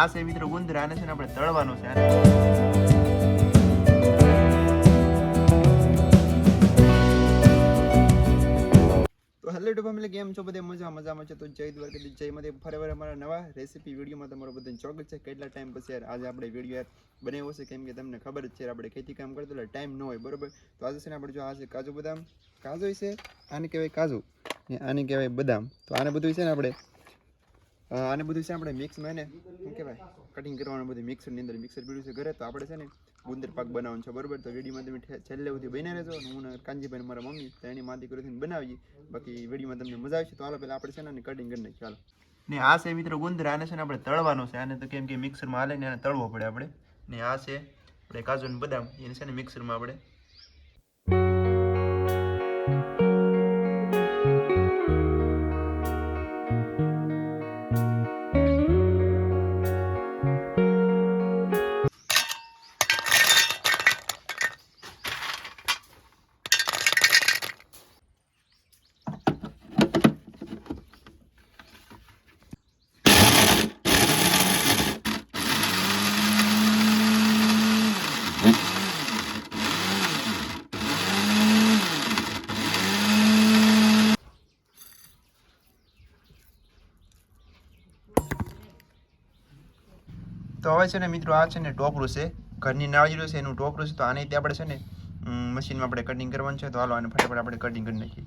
આ છે મિત્રો ગુંદર છે ને આપણે તળવાનું છે હેલો ટુ ફેમિલી કેમ છો બધે? મજા મજામાં છે. તો જય દ્વારકાધીશ જય મધ્ય ફરી અમારા નવા રેસીપી વિડીયોમાં તમારું બધું ચોક્કસ છે. કેટલા ટાઈમ પછી યાર આજે આપણે વીડિયો યાર બનાવ્યો છે, કેમ કે તમને ખબર જ છે આપણે ખેતી કામ કરતો એટલે ટાઈમ ન હોય, બરોબર? તો આજે છે ને આપણે જો આ છે કાજુ બદામ. કાજુ છે, આને કહેવાય કાજુ ને આને કહેવાય બદામ. તો આને બધું છે ને આપણે આને બધું છે આપણે મિક્સમાં એને શું કહેવાય? કટિંગ કરવાનું બધું મિક્સરની અંદર મિક્સર પીડ્યું છે ઘરે, તો આપણે છે ને ગુંદર પાક બનાવવાનું છે, બરોબર? તો વેડીમાં તમે છેલ્લે સુધી બની રહેજો અને હું કાંજીભાઈ મારા મમ્મી તેની માથી કરીને બનાવીએ. બાકી વેડીમાં તમને મજા આવશે, તો હાલો પહેલાં આપણે છે ને કટિંગ કરી નાખીએ, હાલો. ને આ છે મિત્રો ગુંદર, આને છે ને આપણે તળવાનો છે, આને તો કેમ કે મિક્સરમાં હાલે ને આને તળવો પડે આપણે. ને આ છે આપણે કાજુ ને બદામ, એને છે ને મિક્સરમાં આપણે તો હવે છે ને મિત્રો આ છે ને ટોપરું છે. ઘરની નાળીયું છે, એનું ટોપરું છે, તો આને આપણે છે ને મશીનમાં આપણે કટિંગ કરવાનું છે, તો હાલો આને ફટાફટ આપણે કટિંગ કરી નાખીએ.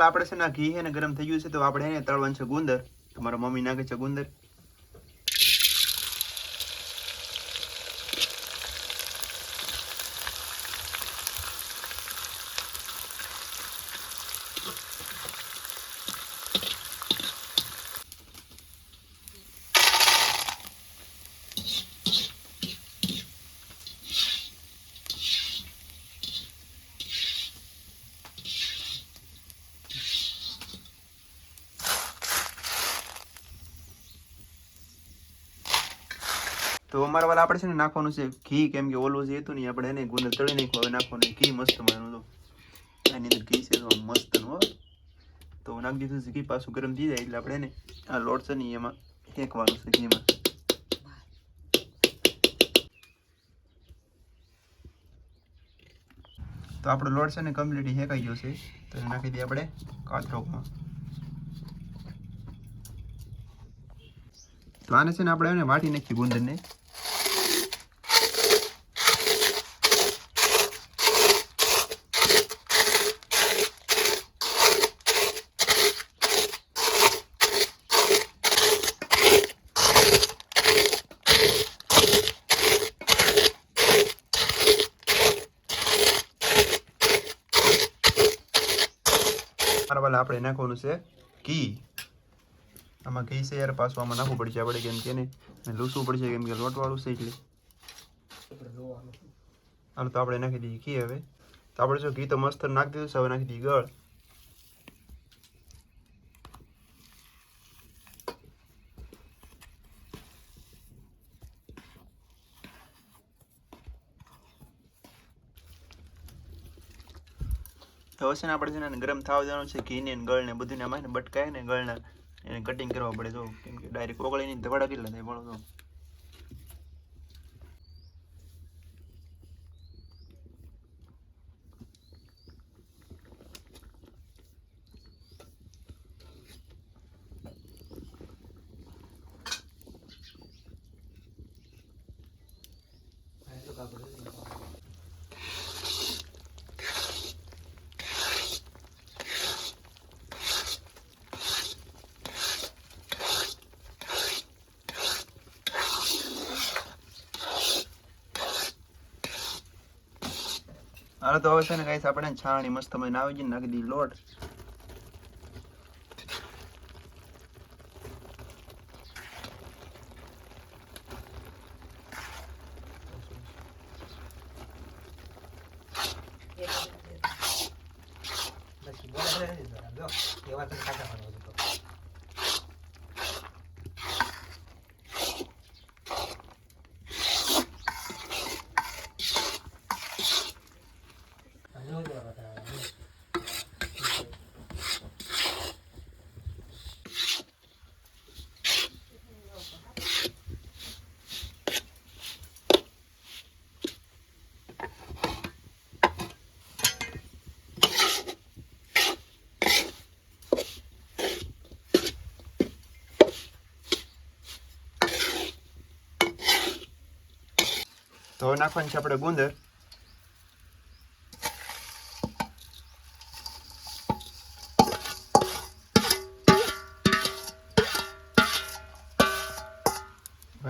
આપણે છે ને ઘી છે ને ગરમ થઈ ગયું છે, તો આપણે એને તળવાનું છે ગુંદર. તમારા મમ્મી નાખે છે ગુંદર. તો અમારા વાળા આપણે છે ને નાખવાનું છે ઘી, કેમ કે ઓલું જે હતું ને આપણે એને ગુંદર તળી નાખ્યું, હવે નાખવાનું ઘી મસ્ત માનું તો. એની અંદર ઘી છે તો મસ્તનું તો નાખી દીધું છે ઘી, પાછું ગરમ થઈ જાય એટલે આપણે એને આ લોટ છે ને એમાં ફેંકવાનું છે ઘીમાં. તો આપણો લોટ છે ને કમ્પ્લીટ હેકાઈ ગયો છે, તો નાખી દઈએ આપણે કાચરોકમાં. તો આને છે ને આપણે એને વાટી નાખીએ ગુંદરને. વાલા આપણે નાખવાનું છે ઘી. આમાં ઘી છે યાર, પાછું આમાં નાખવું પડશે આપણે કેમ કે ને લૂસવું પડશે કેમ કે લોટવાળું છે એટલે. હાલ, તો આપણે નાખી દઈએ ઘી હવે. તો આપણે જો ઘી તો મસ્ત નાખી દીધું છે, હવે નાખી દઈએ ગળ. તો ને આપણે છે ગરમ થવા દેવાનું છે ઘી ને ગળ ને બધું ને આમાં બટકાય ને ગળના, એને કટિંગ કરવા પડે. જો કેમ કે ડાયરેક્ટ ઓગળીને ધવાડા કેટલા થાય બોલો તો. તો હવે છે ને ગાઈસ આપણે છાણી મસ્ત મને આવી ગઈ નાખી દીધી લોટ. તો હવે નાખવાની છે આપણે ગુંદર.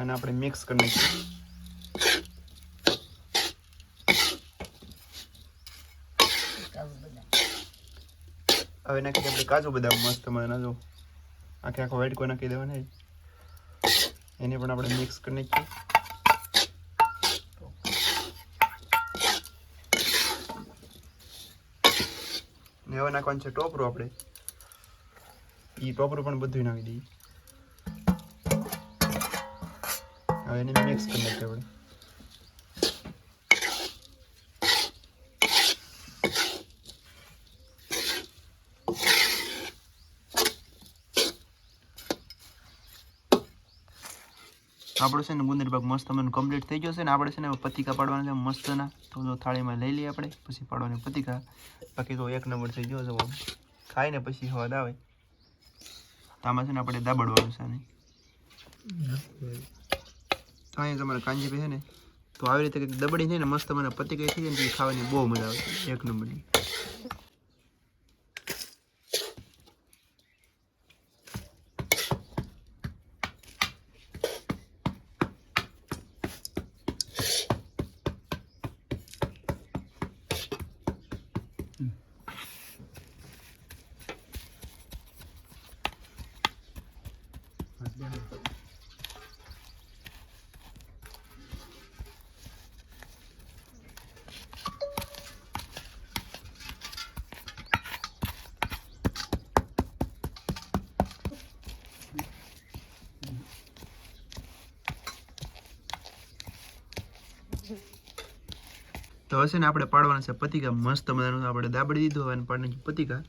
એને આપણે મિક્સ કરી નાખીએ. હવે નાખી આપણે કાજુ બદામ મસ્ત મને જો. આખે આખો વાઇટ કોઈ નાખી દેવાના એને પણ આપણે મિક્સ કરી નાખીએ. ને હવે નાખવાનું છે, ટોપરું આપણે. એ ટોપરું પણ બધું નાખી દઈએ. હવે એને મિક્સ કરી નાખીએ આપણે. આપણો છે ને ગુંદર પાક મસ્ત મને કમ્પ્લીટ થઈ ગયો છે ને આપણે છે ને પતિકા પાડવાના છે મસ્તના. તો થાળીમાં લઈ લઈએ આપણે, પછી પાડવાની પતિકા. બાકી તો એક નંબર થઈ ગયો છે ખાય ખાઈને પછી સ્વાદ આવે આમાં છે ને આપણે દાબડવાનું છે ને. તો અહીંયા તમારે કાંજી છે ને, તો આવી રીતે દબડી થઈને ને મસ્ત મને પતિકા થઈ જાય ને ખાવાની બહુ મજા આવે. એક નંબરની. તો હશે ને આપણે પાડવાના છે પતિકા. મસ્ત મજાનું આપણે દાબડી દીધું અને પાડી પતિકા.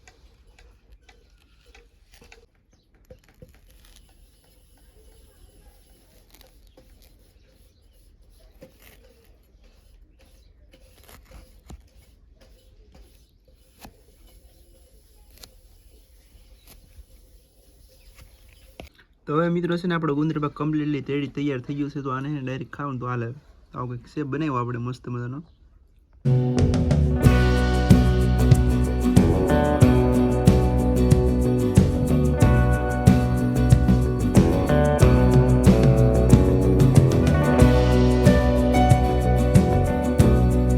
તો હવે મિત્રો છે ને આપણે ગુંદર પાક કમ્પ્લીટલી તેડી તૈયાર થઈ ગયું છે, તો આને ડાયરેક્ટ ખાવાનું તો હાલે. આવું કંઈક છે બનાવ્યો આપણે મસ્ત મજાનો.